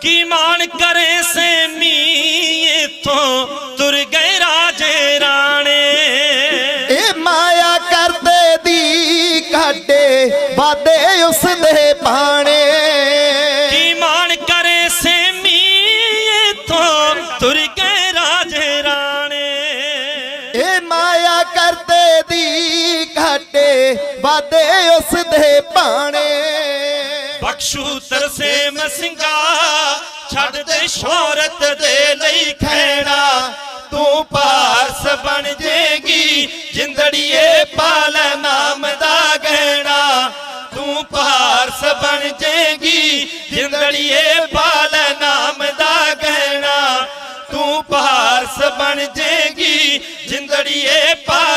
ਕੀ ਮਾਨ ਕਰੇ ਸੇ ਮੀ ਇਥੋਂ ਤੁਰ ਗਏ ਰਾਜੇ ਰਾਣੇ? ਇਹ ਮਾਇਆ ਕਰਦੇ ਦੀ ਕਾਟੇ ਵਾਦੇ ਉਸ ਦੇ ਬਾਣੇ। ਕੀ ਮਾਨ ਕਰੇ ਸੇ ਮੀ ਇਥੋਂ ਤੁਰ ਗਏ ਰਾਜੇ ਰਾਣੇ? ਇਹ ਮਾਇਆ ਕਰਦੇ ਦੀ ਕਾਟੇ ਵਾਦੇ ਉਸ ਦੇ ਬਾਣੇ। ਬਖਸ਼ੂ ਤਰਸੇ ਮਸਿੰਗਾ ਛੱਡ ਦੇ ਸ਼ੋਹਰਤ ਦੇ ਲਈ ਖੈੜਾ ਤੂੰ ਪਾਰਸ ਬਣ ਜੇਗੀ, ਜਿੰਦੜੀਏ ਪਾਲ ਨਾਮ ਦਾ ਗਹਿਣਾ। ਤੂੰ ਪਾਰਸ ਬਣ ਜੇਗੀ, ਜਿੰਦੜੀਏ ਪਾਲ ਨਾਮ ਦਾ ਗਹਿਣਾ। ਤੂੰ ਪਾਰਸ ਬਣ ਜੇਗੀ, ਜਿੰਦੜੀਏ ਪਾਲ